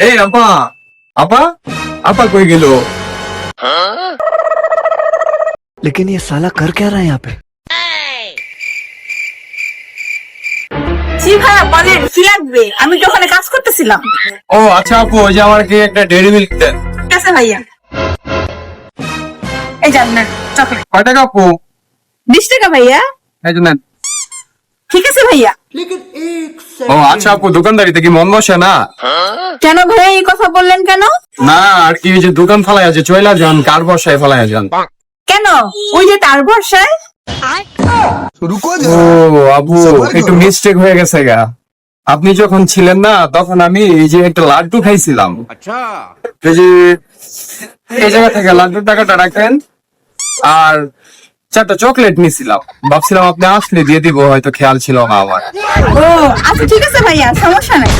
এই আপা আপা আপা কই গেল लेकिन ये साला कर क्या रहा है यहाँ पे জি ভাইয়া বলেন কি লাগবে আমি তো ওখানে কাজ করতেছিলাম ও আচ্ছা আপু ওই যে আমাকে একটা ডেয়ারি মিল্ক দেন ঠিক আছে ভাইয়া এই যান না চকলেট কয় টাকা আপু বিশ টাকা ভাইয়া এই যে নেন ঠিক আছে ভাইয়া। ও আচ্ছা আপু দোকানদারিতে কি মন বসে না? কেন ভাইয়া এই কথা বললেন কেন? না আর কি ওই যে দোকান ফালাই আছে চয়লা যান কার বসায় ফালাই যান। কেন? ওই যে তার रुको ও আবু একটু মিস্টেক হয়ে গেছে গা। আপনি যখন ছিলেন না তখন আমি এই যে একটা লাড্ডু খাইছিলাম। এই যে এই জায়গা থেকে লাড্ডুর টাকাটা রাখেন আর চারটা চকলেট নিছিলাম ভাবছিলাম আপনি আসলে দিয়ে দিব, হয়তো খেয়াল ছিল না আমার। ও আচ্ছা ঠিক আছে ভাইয়া, সমস্যা নাই।